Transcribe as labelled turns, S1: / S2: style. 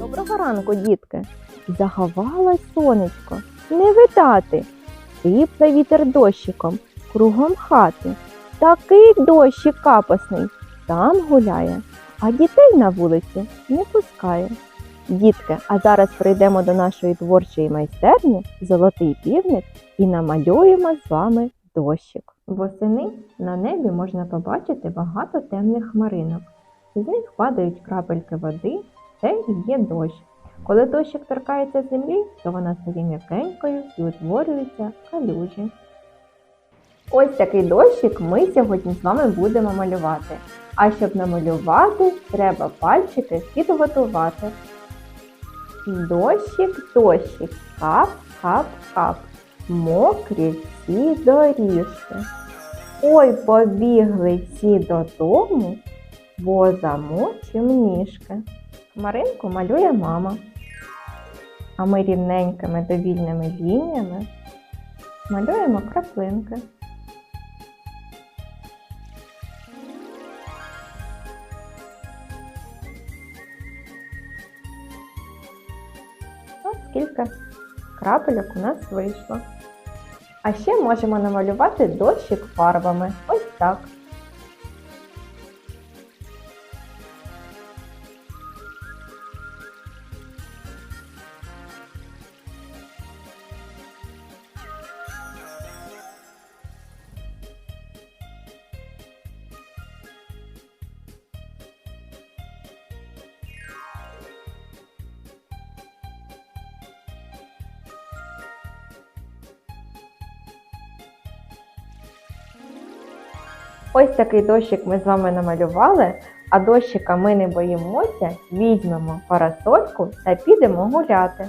S1: Доброго ранку, дітки. Заховалось сонечко, не видати. Сипле вітер дощиком, кругом хати. Такий дощик капосний, сам гуляє, а дітей на вулиці не пускає. Дітки, а зараз прийдемо до нашої творчої майстерні Золотий півник і намалюємо з вами дощик. Восени на небі можна побачити багато темних хмаринок. З них падають крапельки води, це і є дощ. Коли дощик торкається землі, то вона стає м'якенькою і утворюються калюжі. Ось такий дощик ми сьогодні з вами будемо малювати. А щоб намалювати, треба пальчики підготувати. Дощик, дощик, кап, кап, кап, мокрі всі доріжки. Ой, побігли всі додому, бо замочим ніжки. Хмаринку малює мама. А ми рівненькими довільними лініями малюємо краплинки. Ось скільки крапельок у нас вийшло. А ще можемо намалювати дощик фарбами. Ось так. Ось такий дощик ми з вами намалювали, а дощика ми не боїмося, візьмемо парасольку та підемо гуляти.